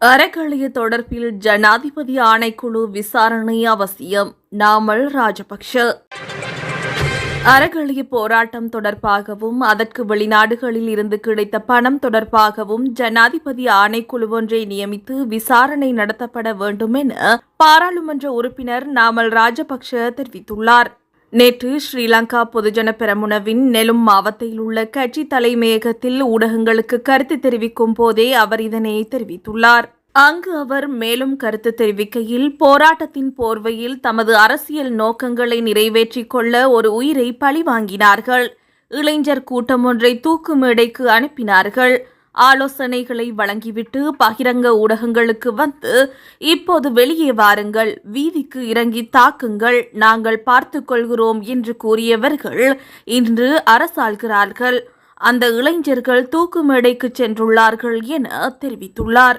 அறக்கலைய தொடர்பில் ஜனாதிபதி ஆணைக்குழு விசாரணை அவசியம். நாமல் ராஜபக்ஷ. அறக்கலைய போராட்டம் தொடர்பாகவும் அதற்கு வெளிநாடுகளில் இருந்து கிடைத்த பணம் தொடர்பாகவும் ஜனாதிபதி ஆணைக்குழு ஒன்றை நியமித்து விசாரணை நடத்தப்பட வேண்டும் என பாராளுமன்ற உறுப்பினர் நாமல் ராஜபக்ஷ தெரிவித்துள்ளார். நேற்று ஸ்ரீலங்கா பொதுஜன பெரமுனவின் நெலும் மாவட்டத்தில் உள்ள கட்சி தலைமையகத்தில் ஊடகங்களுக்கு கருத்து தெரிவிக்கும் போதே அவர் இதனை தெரிவித்துள்ளார். அங்கு அவர் மேலும் கருத்து தெரிவிக்கையில் போராட்டத்தின் போர்வையில் தமது அரசியல் நோக்கங்களை நிறைவேற்றிக் கொள்ள ஒரு உயிரை பழிவாங்கினார்கள் இளைஞர் கூட்டம் ஒன்றை தூக்கு மேடைக்கு அனுப்பினார்கள். ஆலோசனைகளை வழங்கிவிட்டு பகிரங்க ஊடகங்களுக்கு வந்து இப்போது வெளியே வாருங்கள் வீதிக்கு இறங்கி தாக்குங்கள் நாங்கள் பார்த்துக் கொள்கிறோம் என்று கூறியவர்கள் இன்று அரசாள்கிறார்கள். அந்த இளைஞர்கள் தூக்கு மேடைக்கு சென்றுள்ளார்கள் என தெரிவித்துள்ளார்.